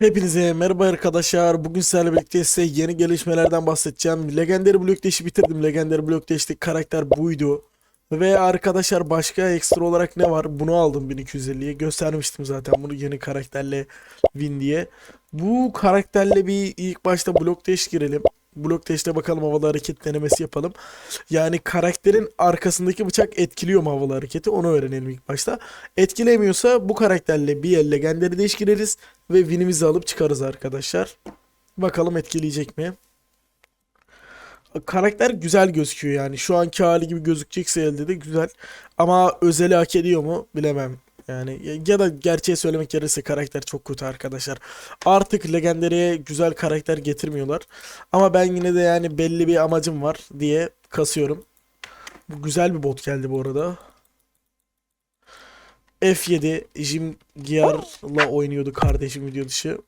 Hepinize merhaba arkadaşlar. Bugün sizlerle birlikte size yeni gelişmelerden bahsedeceğim. Legendary Block Dash'i bitirdim. Legendary Block Dash'teki karakter buydu. Ve arkadaşlar başka ekstra olarak ne var? Bunu aldım 1250'ye. Göstermiştim zaten bunu yeni karakterle win diye. Bu karakterle bir ilk başta Block Dash girelim. Block Dash'te bakalım havalı hareket denemesi yapalım. Yani karakterin arkasındaki bıçak etkiliyor mu havalı hareketi onu öğrenelim ilk başta. Etkilemiyorsa bu karakterle bir el Legendary Dash gireriz ve winimizi alıp çıkarız arkadaşlar. Bakalım etkileyecek mi? Karakter güzel gözüküyor yani. Şu anki hali gibi gözükecekse elde de güzel. Ama özeli hak ediyor mu bilemem. Yani ya- da gerçeği söylemek gerekirse karakter çok kötü arkadaşlar. Artık Legendary'e güzel karakter getirmiyorlar. Ama ben yine de yani belli bir amacım var diye kasıyorum. Bu güzel bir bot geldi bu arada. F7 Jim Gear'la oynuyordu kardeşim video dışı.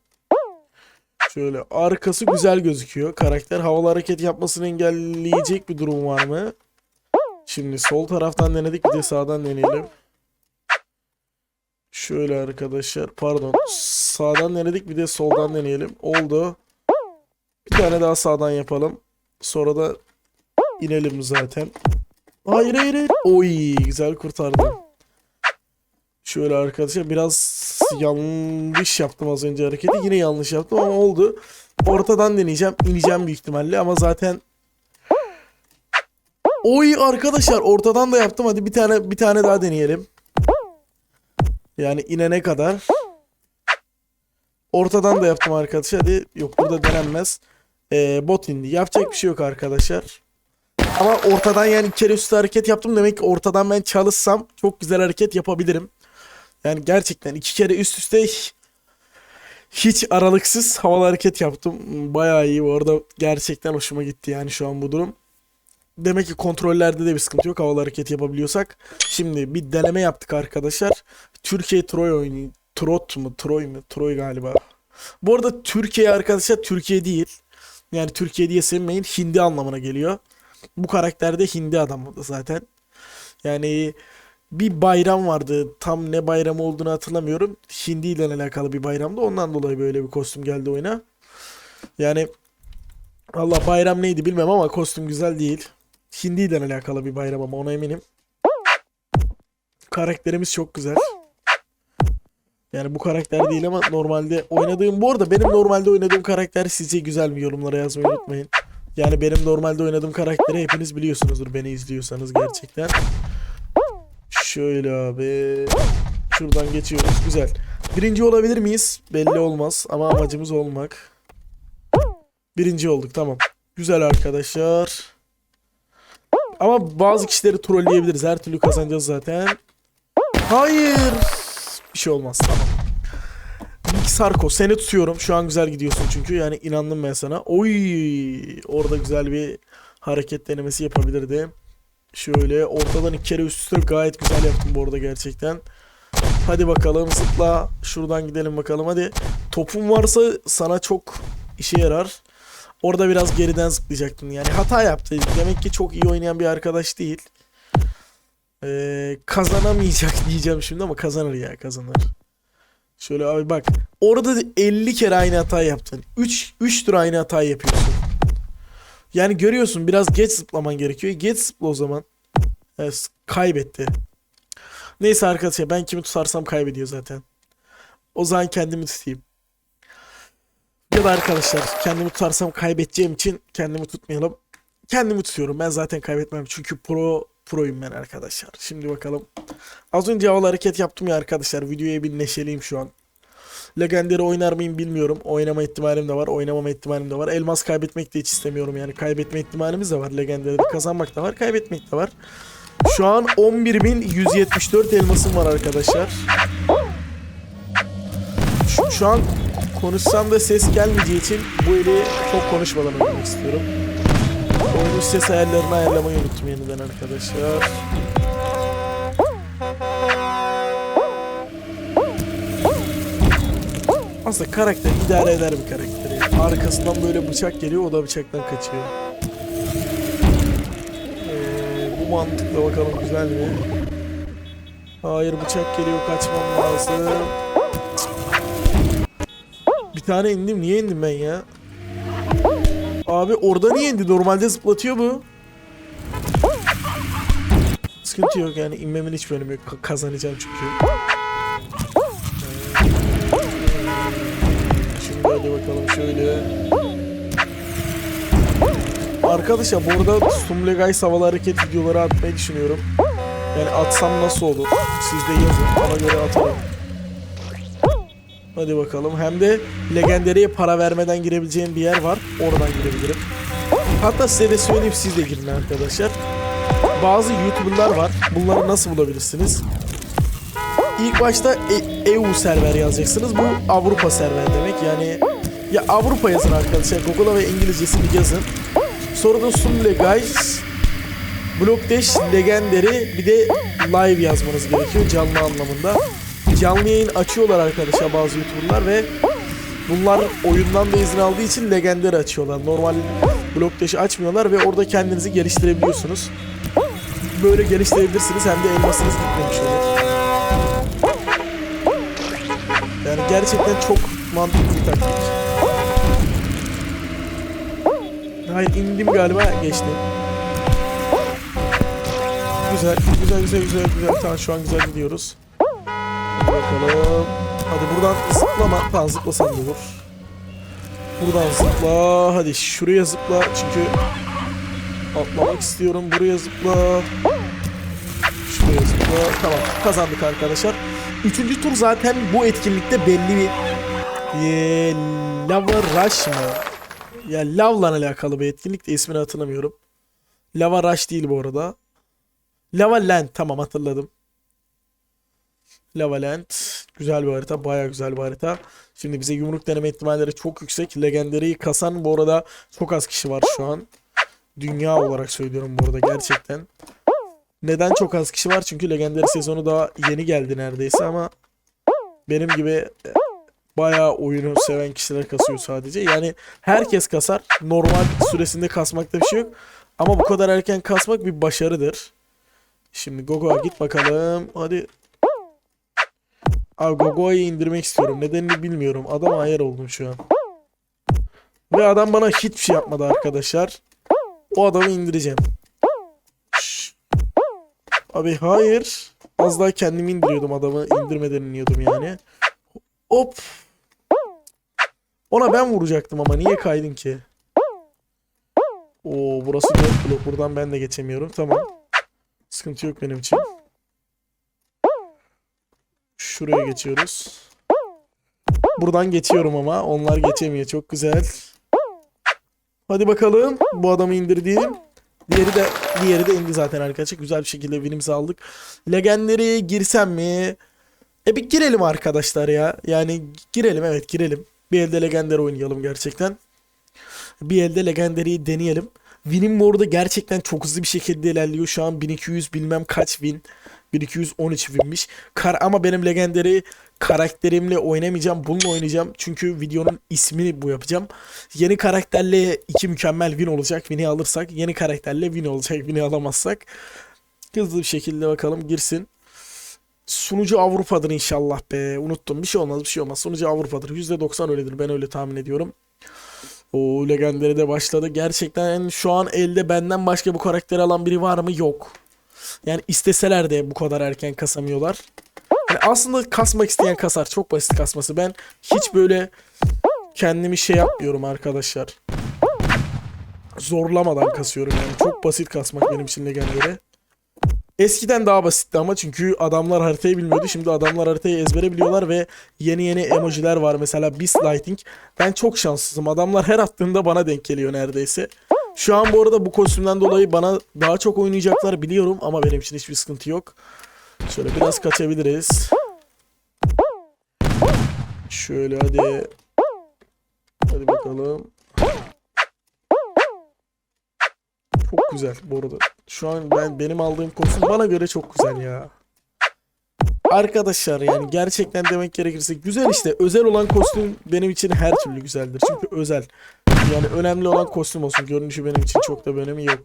Şöyle arkası güzel gözüküyor. Karakter havalı hareket yapmasını engelleyecek bir durum var mı? Şimdi sol taraftan denedik bir de sağdan deneyelim. Şöyle arkadaşlar pardon sağdan denedik bir de soldan deneyelim. Oldu. Bir tane daha sağdan yapalım. Sonra da inelim zaten. Hayır hayır hayır. Oy güzel kurtardım. Şöyle arkadaşlar biraz yanlış yaptım az önce hareketi. Yine yanlış yaptım ama oldu. Ortadan deneyeceğim. ineceğim büyük ihtimalle ama zaten Oy arkadaşlar ortadan da yaptım. Hadi bir tane bir tane daha deneyelim. Yani inene kadar. Ortadan da yaptım arkadaşlar. Hadi yok burada denenmez. Ee, bot indi. Yapacak bir şey yok arkadaşlar. Ama ortadan yani kere üstü hareket yaptım. Demek ki ortadan ben çalışsam çok güzel hareket yapabilirim. Yani gerçekten iki kere üst üste hiç aralıksız havalı hareket yaptım. Bayağı iyi bu arada. Gerçekten hoşuma gitti yani şu an bu durum. Demek ki kontrollerde de bir sıkıntı yok havalı hareket yapabiliyorsak. Şimdi bir deneme yaptık arkadaşlar. Türkiye Troy oyunu. Trot mu? Troy mu? Troy galiba. Bu arada Türkiye arkadaşlar Türkiye değil. Yani Türkiye diye sevmeyin. Hindi anlamına geliyor. Bu karakter de Hindi adam zaten. Yani bir bayram vardı. Tam ne bayram olduğunu hatırlamıyorum. Hindi ile alakalı bir bayramdı. Ondan dolayı böyle bir kostüm geldi oyuna. Yani Allah bayram neydi bilmem ama kostüm güzel değil. Hindi ile alakalı bir bayram ama ona eminim. Karakterimiz çok güzel. Yani bu karakter değil ama normalde oynadığım bu arada benim normalde oynadığım karakter sizce güzel mi yorumlara yazmayı unutmayın. Yani benim normalde oynadığım karakteri hepiniz biliyorsunuzdur beni izliyorsanız gerçekten. Şöyle abi. Şuradan geçiyoruz. Güzel. Birinci olabilir miyiz? Belli olmaz ama amacımız olmak. Birinci olduk tamam. Güzel arkadaşlar. Ama bazı kişileri trolleyebiliriz. Her türlü kazanacağız zaten. Hayır. Bir şey olmaz tamam. Nick Sarko seni tutuyorum. Şu an güzel gidiyorsun çünkü. Yani inandım ben sana. Oy. Orada güzel bir hareket denemesi yapabilirdi. Şöyle ortadan iki kere üst üste gayet güzel yaptım bu arada gerçekten. Hadi bakalım zıpla. Şuradan gidelim bakalım hadi. Topun varsa sana çok işe yarar. Orada biraz geriden zıplayacaktın. Yani hata yaptı. Demek ki çok iyi oynayan bir arkadaş değil. Ee, kazanamayacak diyeceğim şimdi ama kazanır ya kazanır. Şöyle abi bak. Orada da 50 kere aynı hata yaptın. 3 3 tur aynı hata yapıyorsun. Yani görüyorsun biraz geç zıplaman gerekiyor. Geç zıpla o zaman. Evet, kaybetti. Neyse arkadaşlar ben kimi tutarsam kaybediyor zaten. O zaman kendimi tutayım. Ya da arkadaşlar kendimi tutarsam kaybedeceğim için kendimi tutmayalım. Kendimi tutuyorum. Ben zaten kaybetmem. Çünkü pro proyum ben arkadaşlar. Şimdi bakalım. Az önce havalı hareket yaptım ya arkadaşlar. Videoya bir neşeliyim şu an. Legendary oynar mıyım bilmiyorum. Oynama ihtimalim de var. Oynamama ihtimalim de var. Elmas kaybetmek de hiç istemiyorum yani. Kaybetme ihtimalimiz de var. Legendary'de kazanmak da var. Kaybetmek de var. Şu an 11.174 elmasım var arkadaşlar. Şu, şu an konuşsam da ses gelmeyeceği için bu eli çok konuşmadan oynamak istiyorum. Oyunun ses ayarlarını ayarlamayı unuttum yeniden arkadaşlar. Aslında karakter idare eder bir karakter. yani. Arkasından böyle bıçak geliyor o da bıçaktan kaçıyor. Ee, bu mantıkla bakalım güzel mi? Hayır bıçak geliyor kaçmam lazım. Bir tane indim. Niye indim ben ya? Abi orada niye indi? Normalde zıplatıyor bu. Sıkıntı yok yani inmemin hiç önemi yok. Ka- kazanacağım çünkü. Şimdi hadi bakalım şöyle. Arkadaşlar bu arada Stumlegay havalı hareket videoları atmayı düşünüyorum. Yani atsam nasıl olur? Siz de yazın. Ona göre atarım. Hadi bakalım. Hem de legendariye para vermeden girebileceğim bir yer var. Oradan girebilirim. Hatta size de söyleyeyim siz de girin arkadaşlar. Bazı YouTuber'lar var. Bunları nasıl bulabilirsiniz? İlk başta E- EU server yazacaksınız. Bu Avrupa server demek. Yani ya Avrupa yazın arkadaşlar. Google'a ve İngilizcesini yazın. Sonra da Sumle Guys Block Dash Legendary bir de live yazmanız gerekiyor canlı anlamında. Canlı yayın açıyorlar arkadaşlar bazı YouTuber'lar ve bunlar oyundan da izin aldığı için Legendary açıyorlar. Normal Block Dash'i açmıyorlar ve orada kendinizi geliştirebiliyorsunuz. Böyle geliştirebilirsiniz hem de elmasınız gitmemiş olur. Yani gerçekten çok mantıklı bir taktik. Hayır indim galiba geçtim. Güzel, güzel, güzel, güzel, güzel. Tamam şu an güzel gidiyoruz. Bakalım. Hadi buradan zıplama. Tamam zıplasan da olur. Buradan zıpla. Hadi şuraya zıpla. Çünkü atlamak istiyorum. Buraya zıpla. Şuraya zıpla. Tamam kazandık arkadaşlar. Üçüncü tur zaten bu etkinlikte belli bir ee, Lava Rush mı? Ya Lav'la alakalı bir etkinlik de ismini hatırlamıyorum. Lava Rush değil bu arada. Lava Land tamam hatırladım. Lava Land. Güzel bir harita. Baya güzel bir harita. Şimdi bize yumruk deneme ihtimalleri çok yüksek. Legendariyi kasan bu arada çok az kişi var şu an. Dünya olarak söylüyorum bu arada gerçekten. Neden çok az kişi var? Çünkü Legendary sezonu daha yeni geldi neredeyse ama benim gibi e, bayağı oyunu seven kişiler kasıyor sadece. Yani herkes kasar. Normal süresinde kasmakta bir şey yok. Ama bu kadar erken kasmak bir başarıdır. Şimdi Gogo'ya git bakalım. Hadi. Abi Gogo'yu indirmek istiyorum. Nedenini bilmiyorum. Adam ayar oldum şu an. Ve adam bana hiçbir şey yapmadı arkadaşlar. O adamı indireceğim. Şşş. Abi hayır. Az daha kendimi indiriyordum adamı. indirmeden iniyordum yani. Hop. Ona ben vuracaktım ama niye kaydın ki? Oo burası dört blok. Buradan ben de geçemiyorum. Tamam. Sıkıntı yok benim için. Şuraya geçiyoruz. Buradan geçiyorum ama onlar geçemiyor. Çok güzel. Hadi bakalım. Bu adamı indirdim. Diğeri de diğeri de indi zaten arkadaşlar. Güzel bir şekilde winimizi aldık. Legendary girsem mi? E bir girelim arkadaşlar ya. Yani girelim evet girelim. Bir elde Legendary oynayalım gerçekten. Bir elde Legendary'yi deneyelim. Win'im bu arada gerçekten çok hızlı bir şekilde ilerliyor. Şu an 1200 bilmem kaç win. 1213 winmiş. Kar ama benim Legendary karakterimle oynamayacağım. Bununla oynayacağım. Çünkü videonun ismini bu yapacağım. Yeni karakterle iki mükemmel win olacak. Win'i alırsak. Yeni karakterle win olacak. Win'i alamazsak. Hızlı bir şekilde bakalım girsin. Sunucu Avrupa'dır inşallah be. Unuttum. Bir şey olmaz bir şey olmaz. Sunucu Avrupa'dır. %90 öyledir. Ben öyle tahmin ediyorum. O Legendary de başladı. Gerçekten şu an elde benden başka bu karakteri alan biri var mı? Yok. Yani isteseler de bu kadar erken kasamıyorlar. Yani aslında kasmak isteyen kasar. Çok basit kasması. Ben hiç böyle kendimi şey yapmıyorum arkadaşlar. Zorlamadan kasıyorum yani. Çok basit kasmak benim için Legendary. Eskiden daha basitti ama çünkü adamlar haritayı bilmiyordu. Şimdi adamlar haritayı ezbere biliyorlar ve yeni yeni emojiler var. Mesela Beast Lighting. Ben çok şanssızım. Adamlar her attığında bana denk geliyor neredeyse. Şu an bu arada bu kostümden dolayı bana daha çok oynayacaklar biliyorum ama benim için hiçbir sıkıntı yok. Şöyle biraz kaçabiliriz. Şöyle hadi. Hadi bakalım. Çok güzel bu arada. Şu an ben benim aldığım kostüm bana göre çok güzel ya. Arkadaşlar yani gerçekten demek gerekirse güzel işte. Özel olan kostüm benim için her türlü güzeldir. Çünkü özel. Yani önemli olan kostüm olsun. Görünüşü benim için çok da bir önemi yok.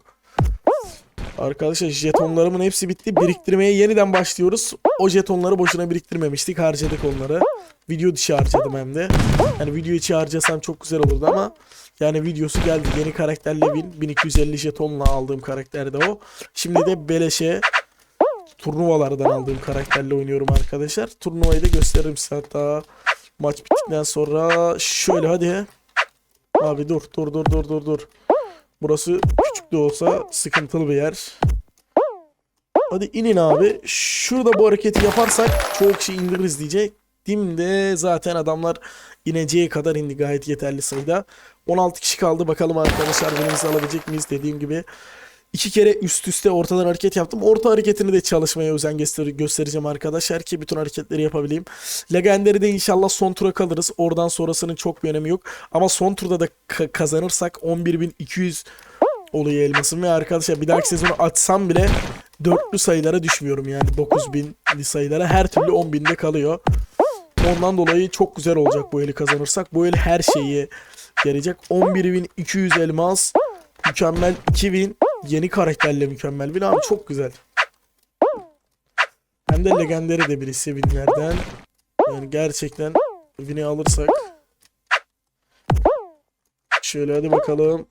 Arkadaşlar jetonlarımın hepsi bitti. Biriktirmeye yeniden başlıyoruz. O jetonları boşuna biriktirmemiştik. Harcadık onları. Video dışı harcadım hem de. Yani video içi harcasam çok güzel olurdu ama yani videosu geldi. Yeni karakter Levin. 1250 jetonla aldığım karakter de o. Şimdi de beleşe turnuvalardan aldığım karakterle oynuyorum arkadaşlar. Turnuvayı da gösteririm size hatta maç bittikten sonra şöyle hadi. Abi dur dur dur dur dur dur. Burası küçük de olsa sıkıntılı bir yer. Hadi inin abi. Şurada bu hareketi yaparsak çoğu kişi indiririz diyecektim de zaten adamlar ineceği kadar indi gayet yeterli sayıda. 16 kişi kaldı bakalım arkadaşlar birimizi alabilecek miyiz dediğim gibi. İki kere üst üste ortadan hareket yaptım. Orta hareketini de çalışmaya özen göster göstereceğim arkadaşlar ki bütün hareketleri yapabileyim. Legender'i de inşallah son tura kalırız. Oradan sonrasının çok bir önemi yok. Ama son turda da ka- kazanırsak 11.200 oluyor elmasım ve arkadaşlar bir dahaki sezonu açsam bile dörtlü sayılara düşmüyorum yani 9000'li sayılara her türlü 10.000'de kalıyor. Ondan dolayı çok güzel olacak bu eli kazanırsak. Bu el her şeyi yarayacak. 11.200 elmas, mükemmel 2000 yeni karakterle mükemmel bir abi çok güzel. Hem de legendary de birisi winlerden. Yani gerçekten win'i alırsak. Şöyle hadi bakalım.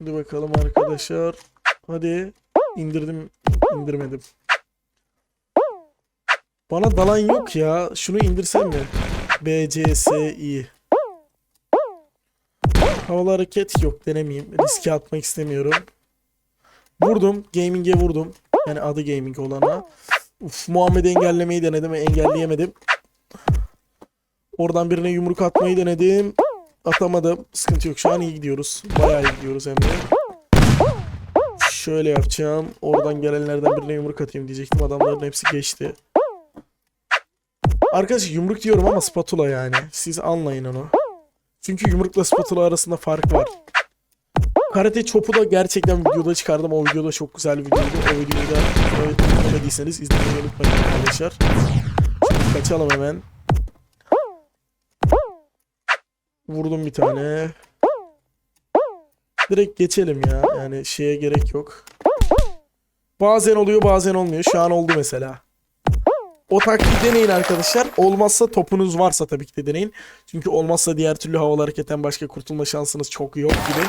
Hadi bakalım arkadaşlar. Hadi. indirdim. indirmedim. Bana dalan yok ya. Şunu indirsem mi? B, C, S, I. Havalı hareket yok denemeyeyim. Riske atmak istemiyorum. Vurdum. Gaming'e vurdum. Yani adı gaming olana. Uf, Muhammed'i engellemeyi denedim engelleyemedim. Oradan birine yumruk atmayı denedim. Atamadım. Sıkıntı yok. Şu an iyi gidiyoruz. Bayağı iyi gidiyoruz hem de. Şöyle yapacağım. Oradan gelenlerden birine yumruk atayım diyecektim. Adamların hepsi geçti. Arkadaş yumruk diyorum ama spatula yani. Siz anlayın onu. Çünkü yumrukla spatula arasında fark var. Karate Chop'u da gerçekten videoda çıkardım. O videoda çok güzel bir videoydu. O videoyu da izlemediyseniz izlemeyi unutmayın arkadaşlar. Kaçalım hemen. Vurdum bir tane. Direkt geçelim ya. Yani şeye gerek yok. Bazen oluyor bazen olmuyor. Şu an oldu mesela. O taktiği deneyin arkadaşlar. Olmazsa topunuz varsa tabii ki de deneyin. Çünkü olmazsa diğer türlü havalı hareketten başka kurtulma şansınız çok yok gibi.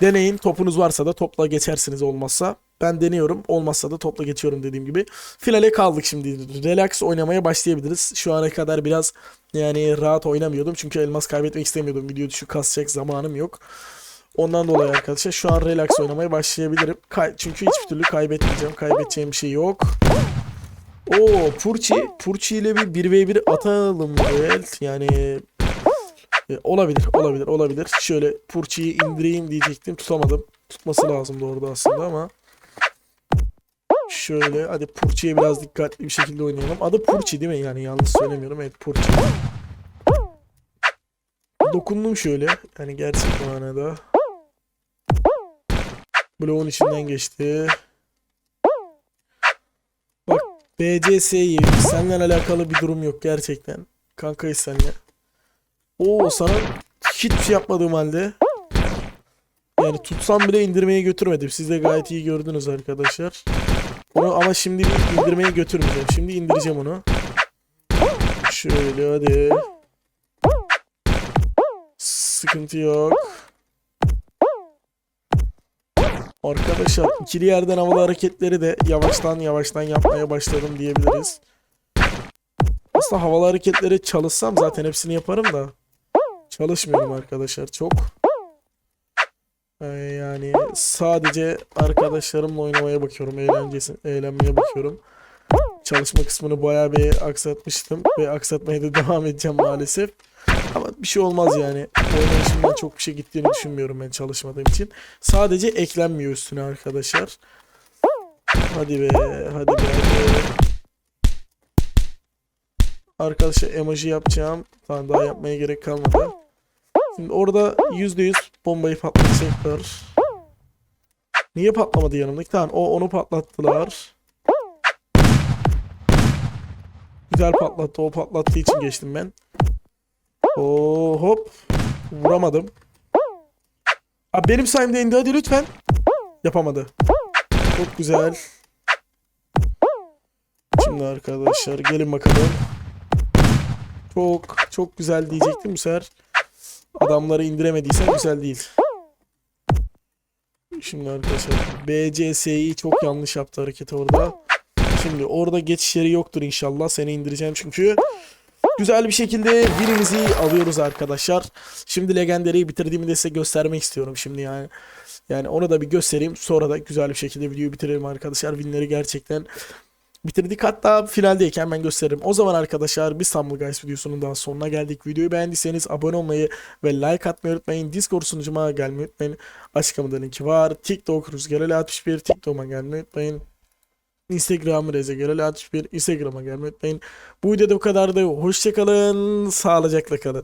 Deneyin. Topunuz varsa da topla geçersiniz olmazsa. Ben deniyorum. Olmazsa da topla geçiyorum dediğim gibi. Finale kaldık şimdi. Relax oynamaya başlayabiliriz. Şu ana kadar biraz yani rahat oynamıyordum. Çünkü elmas kaybetmek istemiyordum. Video düşük kasacak zamanım yok. Ondan dolayı arkadaşlar şu an relax oynamaya başlayabilirim. Kay- çünkü hiçbir türlü kaybetmeyeceğim. Kaybedeceğim bir şey yok. Oo Purçi. Purçi ile bir 1v1 atalım el. Yani e, olabilir olabilir olabilir. Şöyle Purçi'yi indireyim diyecektim. Tutamadım. Tutması lazımdı orada aslında ama. Şöyle hadi Purçi'ye biraz dikkatli bir şekilde oynayalım. Adı Purçi değil mi? Yani yanlış söylemiyorum. Evet Purçi. Dokundum şöyle. Yani gerçek manada. Bloğun içinden geçti. BCS'yi seninle alakalı bir durum yok gerçekten. Kankayız seninle. Oo sana hiçbir şey yapmadığım halde. Yani tutsam bile indirmeye götürmedim. Siz de gayet iyi gördünüz arkadaşlar. Onu ama şimdi indirmeye götürmeyeceğim. Şimdi indireceğim onu. Şöyle hadi. Sıkıntı yok. Arkadaşlar ikili yerden havalı hareketleri de yavaştan yavaştan yapmaya başladım diyebiliriz. Aslında havalı hareketleri çalışsam zaten hepsini yaparım da. Çalışmıyorum arkadaşlar çok. Ee, yani sadece arkadaşlarımla oynamaya bakıyorum. Eğlencesi, eğlenmeye bakıyorum. Çalışma kısmını bayağı bir aksatmıştım. Ve aksatmaya da devam edeceğim maalesef. Ama bir şey olmaz yani. Oynayışımdan çok bir şey gittiğini düşünmüyorum ben çalışmadığım için. Sadece eklenmiyor üstüne arkadaşlar. Hadi be, hadi be, hadi. Arkadaşlar emoji yapacağım. Tamam daha yapmaya gerek kalmadı. Şimdi orada %100 bombayı patlatacaklar. Niye patlamadı yanımdaki? Tamam o onu patlattılar. Güzel patlattı. O patlattığı için geçtim ben. Oo hop. Vuramadım. Abi benim sayemde indi hadi lütfen. Yapamadı. Çok güzel. Şimdi arkadaşlar gelin bakalım. Çok çok güzel diyecektim bu sefer. Adamları indiremediysen güzel değil. Şimdi arkadaşlar BCS'yi çok yanlış yaptı hareket orada. Şimdi orada geçiş yeri yoktur inşallah. Seni indireceğim çünkü. Güzel bir şekilde birimizi alıyoruz arkadaşlar. Şimdi Legendary'i bitirdiğimi de size göstermek istiyorum şimdi yani. Yani onu da bir göstereyim. Sonra da güzel bir şekilde videoyu bitirelim arkadaşlar. Winleri gerçekten bitirdik. Hatta finaldeyken ben gösteririm. O zaman arkadaşlar bir Stumble Guys videosunun daha sonuna geldik. Videoyu beğendiyseniz abone olmayı ve like atmayı unutmayın. Discord sunucuma gelmeyi unutmayın. Açıklamada linki var. TikTok Rüzgar Ali 61 TikTok'uma gelmeyi unutmayın. Instagram Rezegal Ali 61 Instagram'a gelmeyi unutmayın. Bu videoda bu kadardı. Hoşçakalın. Sağlıcakla kalın.